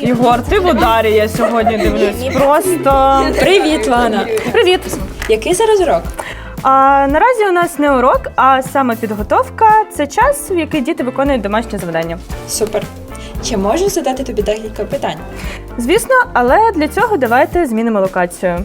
Ігор, ти в ударі, я сьогодні дивлюсь. Просто Привіт, Лана. привіт. Який зараз урок? А, наразі у нас не урок, а саме підготовка це час, в який діти виконують домашнє завдання. Супер. Чи можу задати тобі декілька питань? Звісно, але для цього давайте змінимо локацію.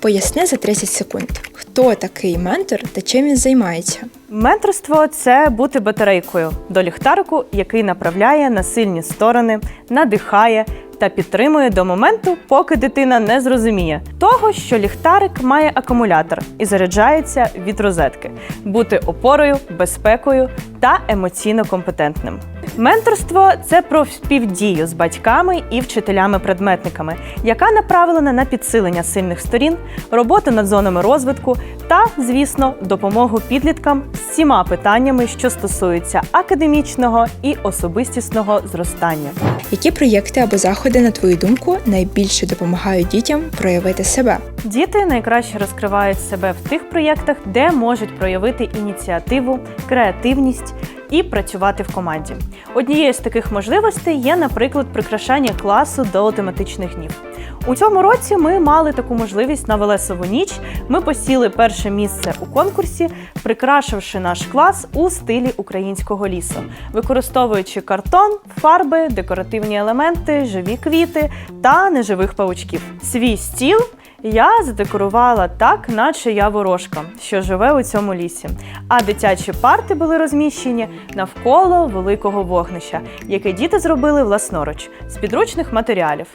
Поясни за 30 секунд, хто такий ментор та чим він займається. Менторство це бути батарейкою до ліхтарику, який направляє на сильні сторони, надихає та підтримує до моменту, поки дитина не зрозуміє того, що ліхтарик має акумулятор і заряджається від розетки, бути опорою, безпекою та емоційно компетентним. Менторство це про співдію з батьками і вчителями-предметниками, яка направлена на підсилення сильних сторін, роботу над зонами розвитку та, звісно, допомогу підліткам всіма питаннями, що стосуються академічного і особистісного зростання. Які проєкти або заходи, на твою думку, найбільше допомагають дітям проявити себе? Діти найкраще розкривають себе в тих проєктах, де можуть проявити ініціативу, креативність і працювати в команді. Однією з таких можливостей є, наприклад, прикрашання класу до тематичних днів. У цьому році ми мали таку можливість на Велесову ніч. Ми посіли перше місце у конкурсі, прикрашивши наш клас у стилі українського лісу, використовуючи картон, фарби, декоративні елементи, живі квіти та неживих паучків. Свій стіл я задекорувала так, наче я ворожка, що живе у цьому лісі. А дитячі парти були розміщені навколо великого вогнища, яке діти зробили власноруч з підручних матеріалів.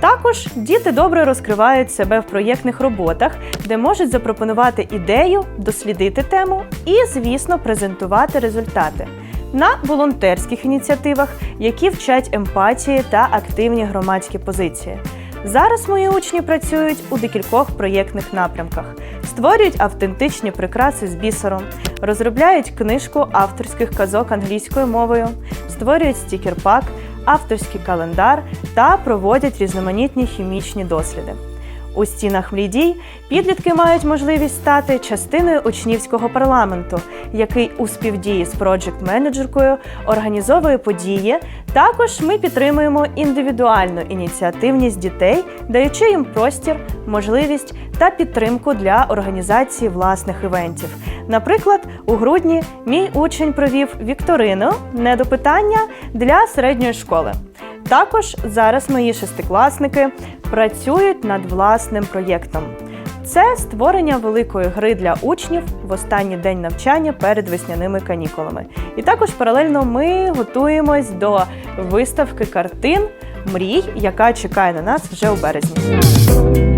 Також діти добре розкривають себе в проєктних роботах, де можуть запропонувати ідею, дослідити тему і, звісно, презентувати результати. На волонтерських ініціативах, які вчать емпатії та активні громадські позиції. Зараз мої учні працюють у декількох проєктних напрямках, створюють автентичні прикраси з бісером, розробляють книжку авторських казок англійською мовою, створюють стікер-пак, авторський календар та проводять різноманітні хімічні досліди. У стінах млідій підлітки мають можливість стати частиною учнівського парламенту, який у співдії з проджект-менеджеркою організовує події. Також ми підтримуємо індивідуальну ініціативність дітей, даючи їм простір, можливість та підтримку для організації власних івентів. Наприклад, у грудні мій учень провів вікторину недопитання для середньої школи. Також зараз мої шестикласники працюють над власним проєктом. Це створення великої гри для учнів в останній день навчання перед весняними канікулами. І також паралельно ми готуємось до виставки картин мрій, яка чекає на нас вже у березні.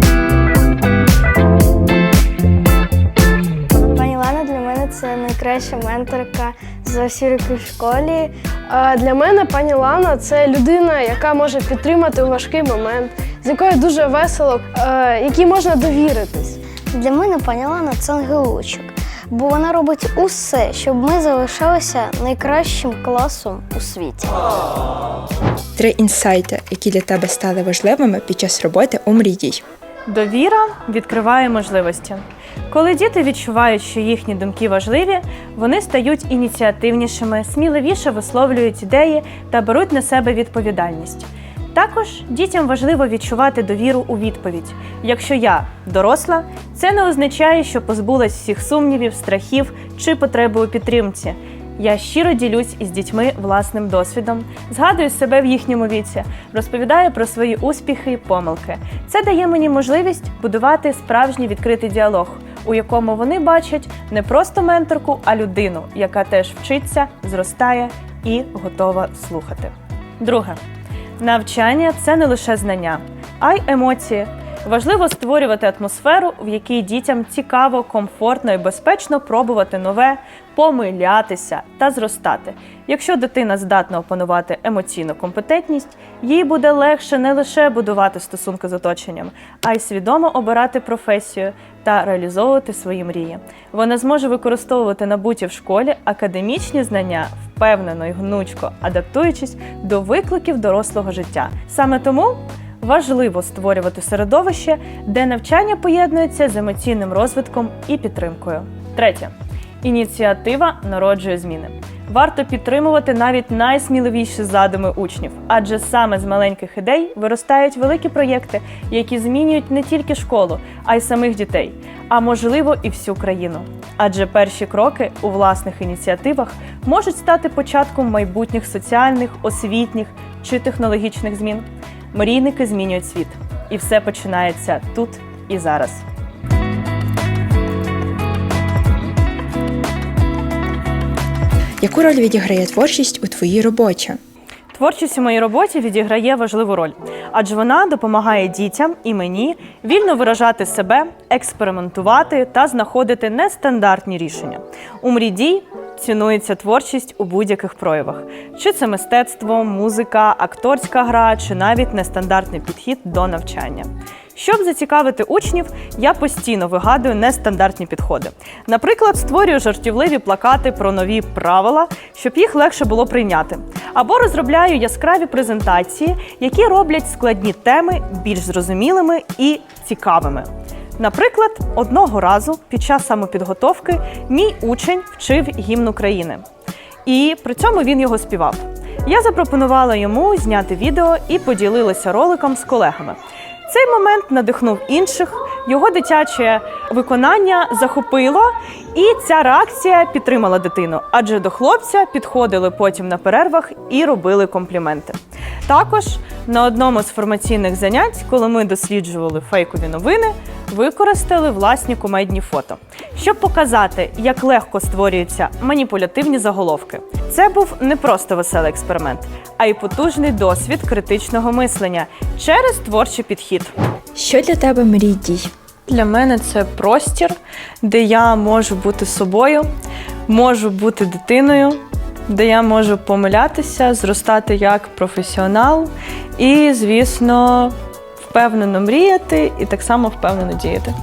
Найкраща менторка за всі роки в школі. А Для мене пані Лана це людина, яка може підтримати у важкий момент, з якою дуже весело, е, якій можна довіритись. Для мене пані Лана це ангелочок, бо вона робить усе, щоб ми залишалися найкращим класом у світі. Три інсайти, які для тебе стали важливими під час роботи у мрії. Довіра відкриває можливості. Коли діти відчувають, що їхні думки важливі, вони стають ініціативнішими, сміливіше висловлюють ідеї та беруть на себе відповідальність. Також дітям важливо відчувати довіру у відповідь. Якщо я доросла, це не означає, що позбулась всіх сумнівів, страхів чи потреби у підтримці. Я щиро ділюсь із дітьми власним досвідом, згадую себе в їхньому віці, розповідаю про свої успіхи і помилки. Це дає мені можливість будувати справжній відкритий діалог, у якому вони бачать не просто менторку, а людину, яка теж вчиться, зростає і готова слухати. Друге, навчання це не лише знання, а й емоції. Важливо створювати атмосферу, в якій дітям цікаво, комфортно і безпечно пробувати нове, помилятися та зростати. Якщо дитина здатна опанувати емоційну компетентність, їй буде легше не лише будувати стосунки з оточенням, а й свідомо обирати професію та реалізовувати свої мрії. Вона зможе використовувати набуті в школі академічні знання впевнено і гнучко, адаптуючись до викликів дорослого життя. Саме тому важливо створювати середовище, де навчання поєднується з емоційним розвитком і підтримкою. Третє. Ініціатива народжує зміни. Варто підтримувати навіть найсміливіші задуми учнів, адже саме з маленьких ідей виростають великі проєкти, які змінюють не тільки школу, а й самих дітей, а можливо і всю країну. Адже перші кроки у власних ініціативах можуть стати початком майбутніх соціальних, освітніх чи технологічних змін. Мрійники змінюють світ, і все починається тут і зараз. Яку роль відіграє творчість у твоїй роботі? Творчість у моїй роботі відіграє важливу роль, адже вона допомагає дітям і мені вільно виражати себе, експериментувати та знаходити нестандартні рішення. У мрідій цінується творчість у будь-яких проявах: чи це мистецтво, музика, акторська гра, чи навіть нестандартний підхід до навчання. Щоб зацікавити учнів, я постійно вигадую нестандартні підходи. Наприклад, створюю жартівливі плакати про нові правила, щоб їх легше було прийняти. Або розробляю яскраві презентації, які роблять складні теми більш зрозумілими і цікавими. Наприклад, одного разу під час самопідготовки мій учень вчив гімн України. І при цьому він його співав. Я запропонувала йому зняти відео і поділилася роликом з колегами. Цей момент надихнув інших, його дитяче виконання захопило, і ця реакція підтримала дитину, адже до хлопця підходили потім на перервах і робили компліменти. Також на одному з формаційних занять, коли ми досліджували фейкові новини, використали власні кумедні фото, щоб показати, як легко створюються маніпулятивні заголовки. Це був не просто веселий експеримент, а й потужний досвід критичного мислення через творчий підхід. Що для тебе мрій дій? Для мене це простір, де я можу бути собою, можу бути дитиною, де я можу помилятися, зростати як професіонал і, звісно, впевнено мріяти і так само впевнено діяти.